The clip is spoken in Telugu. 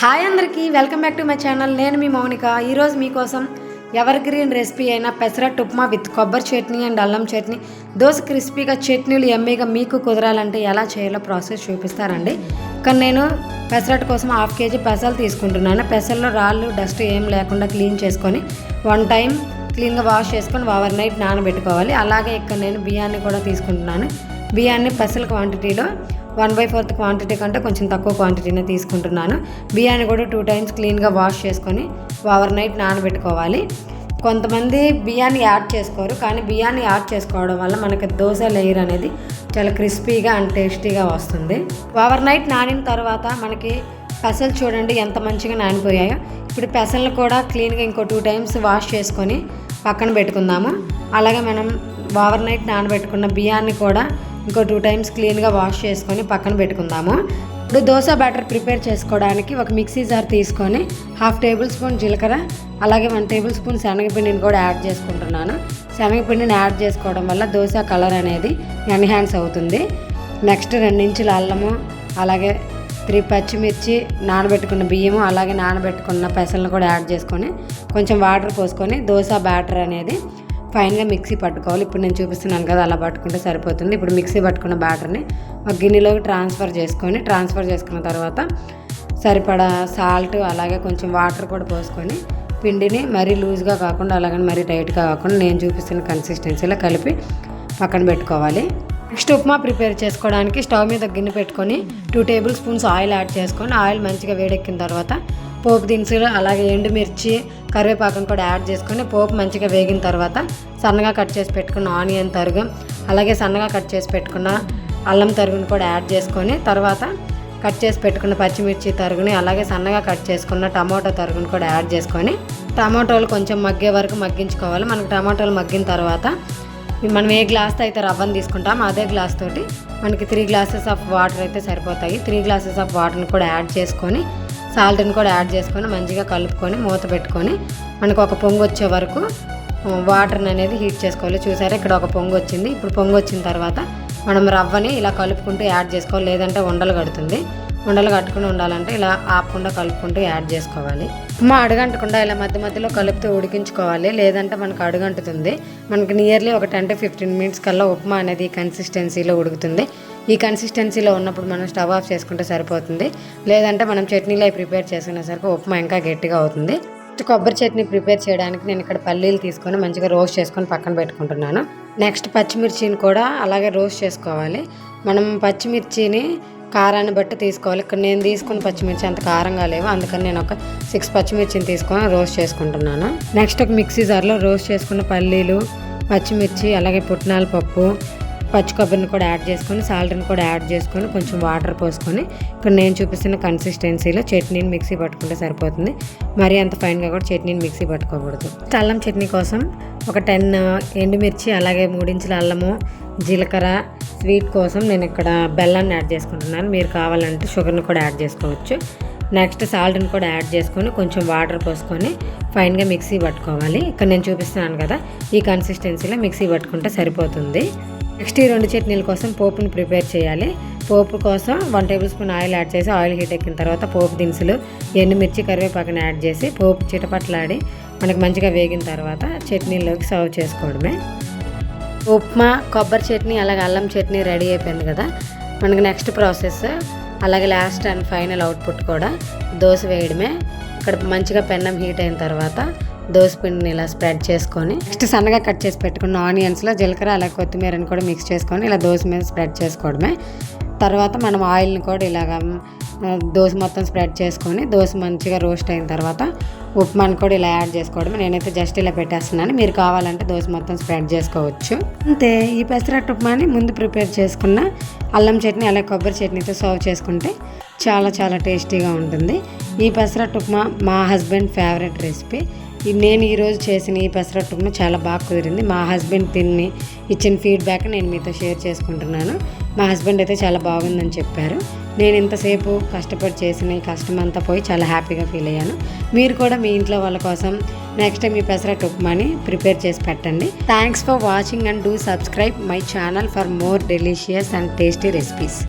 హాయ్ అందరికీ welcome back to my channel. నేను మీ మౌనిక. ఈరోజు మీకోసం ఎవర్ గ్రీన్ రెసిపీ అయిన పెసరట్టు ఉప్మా విత్ కొబ్బరి చట్నీ అండ్ అల్లం చట్నీ దోశ క్రిస్పీగా చట్నీలు ఎమ్మీగా మీకు కుదరాలంటే ఎలా చేయాలో ప్రాసెస్ చూపిస్తారండి కానీ నేను పెసరట్టు కోసం హాఫ్ కేజీ పెసలు తీసుకుంటున్నాను. పెసల్లో రాళ్ళు డస్ట్ ఏం లేకుండా క్లీన్ చేసుకొని వన్ టైం క్లీన్గా వాష్ చేసుకొని ఓవర్ నైట్ నానబెట్టుకోవాలి. అలాగే ఇక్కడ నేను బియ్యాన్ని కూడా తీసుకుంటున్నాను. బియ్యాన్ని పెసల క్వాంటిటీలో వన్ బై ఫోర్త్ క్వాంటిటీ కంటే కొంచెం తక్కువ క్వాంటిటీనే తీసుకుంటున్నాను. బియ్యాన్ని కూడా టూ టైమ్స్ క్లీన్గా వాష్ చేసుకొని ఓవర్ నైట్ నానబెట్టుకోవాలి. కొంతమంది బియ్యాన్ని యాడ్ చేసుకోరు కానీ బియ్యాన్ని యాడ్ చేసుకోవడం వల్ల మనకి దోశ లేయర్ అనేది చాలా క్రిస్పీగా అండ్ టేస్టీగా వస్తుంది. ఓవర్ నైట్ నానిన తర్వాత మనకి పెసలు చూడండి ఎంత మంచిగా నానిపోయాయో. ఇప్పుడు పెసలను కూడా క్లీన్గా ఇంకో టూ టైమ్స్ వాష్ చేసుకొని పక్కన పెట్టుకుందాము. అలాగే మనం ఓవర్ నైట్ నానబెట్టుకున్న బియ్యాన్ని కూడా ఇంకో టూ టైమ్స్ క్లీన్గా వాష్ చేసుకొని పక్కన పెట్టుకుందాము. ఇప్పుడు దోశ బ్యాటర్ ప్రిపేర్ చేసుకోవడానికి ఒక మిక్సీ జార్ తీసుకొని హాఫ్ టేబుల్ స్పూన్ జీలకర్ర అలాగే వన్ టేబుల్ స్పూన్ శనగపిండిని కూడా యాడ్ చేసుకుంటున్నాను. శనగపిండిని యాడ్ చేసుకోవడం వల్ల దోశ కలర్ అనేది ఎన్హాన్స్ అవుతుంది. నెక్స్ట్ రెండించుల అల్లము అలాగే త్రీ పచ్చిమిర్చి నానబెట్టుకున్న బియ్యము అలాగే నానబెట్టుకున్న పెసలను కూడా యాడ్ చేసుకొని కొంచెం వాటర్ పోసుకొని దోశ బ్యాటర్ అనేది ఫైన్గా మిక్సీ పట్టుకోవాలి. ఇప్పుడు నేను చూపిస్తున్నాను కదా అలా పట్టుకుంటే సరిపోతుంది. ఇప్పుడు మిక్సీ పట్టుకున్న బ్యాటర్ని ఒక గిన్నెలోకి ట్రాన్స్ఫర్ చేసుకొని ట్రాన్స్ఫర్ చేసుకున్న తర్వాత సరిపడా సాల్ట్ అలాగే కొంచెం వాటర్ కూడా పోసుకొని పిండిని మరీ లూజ్గా కాకుండా అలాగని మరీ టైట్గా కాకుండా నేను చూపిస్తున్న కన్సిస్టెన్సీలో కలిపి పక్కన పెట్టుకోవాలి. నెక్స్ట్ ఉప్మా ప్రిపేర్ చేసుకోవడానికి స్టవ్ మీద గిన్నె పెట్టుకొని two table spoons oil add చేసుకొని ఆయిల్ మంచిగా వేడెక్కిన తర్వాత పోపు దినుసులు అలాగే ఎండుమిర్చి కరివేపాకును కూడా యాడ్ చేసుకొని పోపు మంచిగా వేగిన తర్వాత సన్నగా కట్ చేసి పెట్టుకున్న ఆనియన్ తరుగు అలాగే సన్నగా కట్ చేసి పెట్టుకున్న అల్లం తరుగుని కూడా యాడ్ చేసుకొని తర్వాత కట్ చేసి పెట్టుకున్న పచ్చిమిర్చి తరుగుని అలాగే సన్నగా కట్ చేసుకున్న టమాటో తరుగుని కూడా యాడ్ చేసుకొని టమాటోలు కొంచెం మగ్గే వరకు మగ్గించుకోవాలి. మనకు టమాటోలు మగ్గిన తర్వాత మనం ఏ గ్లాస్తో అయితే రవ్వను తీసుకుంటాం అదే గ్లాస్ తోటి మనకి త్రీ గ్లాసెస్ ఆఫ్ వాటర్ అయితే సరిపోతాయి. త్రీ గ్లాసెస్ ఆఫ్ వాటర్ని కూడా యాడ్ చేసుకొని సాల్ట్ని కూడా యాడ్ చేసుకొని మంచిగా కలుపుకొని మూత పెట్టుకొని మనకు ఒక పొంగు వచ్చే వరకు వాటర్ని అనేది హీట్ చేసుకోవాలి. చూసారా ఇక్కడ ఒక పొంగు వచ్చింది. ఇప్పుడు పొంగు వచ్చిన తర్వాత మనం రవ్వని ఇలా కలుపుకుంటూ యాడ్ చేసుకోవాలి. లేదంటే ఉండలు కడుతుంది. ఉండలు కట్టుకుని ఉండాలంటే ఇలా ఆపకుండా కలుపుకుంటూ యాడ్ చేసుకోవాలి. ఉప్మా అడుగంటకుండా ఇలా మధ్య మధ్యలో కలుపుతూ ఉడికించుకోవాలి. లేదంటే మనకు అడుగంటుతుంది. మనకి నియర్లీ ఒక టెన్ టు ఫిఫ్టీన్ మినిట్స్ కల్లా ఉప్మా అనేది కన్సిస్టెన్సీలో ఉడుకుతుంది. ఈ కన్సిస్టెన్సీలో ఉన్నప్పుడు మనం స్టవ్ ఆఫ్ చేసుకుంటే సరిపోతుంది. లేదంటే మనం చట్నీలో ప్రిపేర్ చేసుకునేసరికి ఉప్మా ఇంకా గట్టిగా అవుతుంది. కొబ్బరి చట్నీ ప్రిపేర్ చేయడానికి నేను ఇక్కడ పల్లీలు తీసుకొని మంచిగా రోస్ట్ చేసుకొని పక్కన పెట్టుకుంటున్నాను. నెక్స్ట్ పచ్చిమిర్చిని కూడా అలాగే రోస్ట్ చేసుకోవాలి. మనం పచ్చిమిర్చిని కారాన్ని బట్టి తీసుకోవాలి. ఇక్కడ నేను తీసుకున్న పచ్చిమిర్చి అంత కారంగా లేవు. అందుకని నేను ఒక సిక్స్ పచ్చిమిర్చిని తీసుకొని రోస్ట్ చేసుకుంటున్నాను. నెక్స్ట్ ఒక మిక్సీ జార్లో రోస్ట్ చేసుకున్న పల్లీలు పచ్చిమిర్చి అలాగే పుట్నాల పప్పు పచ్చి కొబ్బరిని కూడా యాడ్ చేసుకొని సాల్ట్ని కూడా యాడ్ చేసుకొని కొంచెం వాటర్ పోసుకొని ఇక్కడ నేను చూపిస్తున్న కన్సిస్టెన్సీలో చట్నీని మిక్సీ పట్టుకుంటే సరిపోతుంది. మరీ అంత ఫైన్గా కూడా చట్నీని మిక్సీ పట్టుకోకూడదు. అల్లం చట్నీ కోసం ఒక టెన్ ఎండుమిర్చి అలాగే మూడించుల అల్లము జీలకర్ర స్వీట్ కోసం నేను ఇక్కడ బెల్లాన్ని యాడ్ చేసుకుంటున్నాను. మీరు కావాలంటే షుగర్ని కూడా యాడ్ చేసుకోవచ్చు. నెక్స్ట్ సాల్ట్ని కూడా యాడ్ చేసుకొని కొంచెం వాటర్ పోసుకొని ఫైన్గా మిక్సీ పట్టుకోవాలి. ఇక్కడ నేను చూపిస్తున్నాను కదా ఈ కన్సిస్టెన్సీలో మిక్సీ పట్టుకుంటే సరిపోతుంది. నెక్స్ట్ ఈ రెండు చట్నీల కోసం పోపుని ప్రిపేర్ చేయాలి. పోపు కోసం one tablespoon oil add చేసి ఆయిల్ హీట్ ఎక్కిన తర్వాత పోపు దినుసులు ఎండుమిర్చి కరివేపాకుని యాడ్ చేసి పోపు చిటపట్లాడి మనకి మంచిగా వేగిన తర్వాత చట్నీలోకి సర్వ్ చేసుకోవడమే. ఉప్మా కొబ్బరి చట్నీ అలాగే అల్లం చట్నీ రెడీ అయిపోయింది కదా. మనకి నెక్స్ట్ ప్రాసెస్ అలాగే లాస్ట్ అండ్ ఫైనల్ అవుట్పుట్ కూడా దోశ వేయడమే. ఇక్కడ మంచిగా పెన్నం హీట్ అయిన తర్వాత దోశ పిండిని ఇలా స్ప్రెడ్ చేసుకొని నెక్స్ట్ సన్నగా కట్ చేసి పెట్టుకున్న ఆనియన్స్లో జీలకర్ర అలా కొత్తిమీరని కూడా మిక్స్ చేసుకొని ఇలా దోశ మీద స్ప్రెడ్ చేసుకోవడమే. తర్వాత మనం ఆయిల్ని కూడా ఇలాగ దోశ మొత్తం స్ప్రెడ్ చేసుకొని దోశ మంచిగా రోస్ట్ అయిన తర్వాత ఉప్మాని కూడా ఇలా యాడ్ చేసుకోవడం నేనైతే జస్ట్ ఇలా పెట్టేస్తున్నాను. మీరు కావాలంటే దోశ మొత్తం స్ప్రెడ్ చేసుకోవచ్చు. అంతే. ఈ పెసరట్టు ఉప్మాని ముందు ప్రిపేర్ చేసుకున్న అల్లం చట్నీ అలాగే కొబ్బరి చట్నీతో సర్వ్ చేసుకుంటే చాలా చాలా టేస్టీగా ఉంటుంది. ఈ పెసరట్టు ఉప్మా మా హస్బెండ్ ఫేవరెట్ రెసిపీ నేను ఈరోజు చేసిన ఈ పెసరట్టు ఉప్మా చాలా బాగా కుదిరింది. మా హస్బెండ్ తిని ఇచ్చిన ఫీడ్బ్యాక్ నేను మీతో షేర్ చేసుకుంటున్నాను. మా హస్బెండ్ అయితే చాలా బాగుందని చెప్పారు. నేను ఇంతసేపు కష్టపడి చేసిన ఈ కష్టం అంతా పోయి చాలా హ్యాపీగా ఫీల్ అయ్యాను. మీరు కూడా మీ ఇంట్లో వాళ్ళ కోసం నెక్స్ట్ టైం ఈ పెసరట్టు ఉప్మాని ప్రిపేర్ చేసి పెట్టండి. Thanks for watching and do subscribe my channel for more delicious and tasty recipes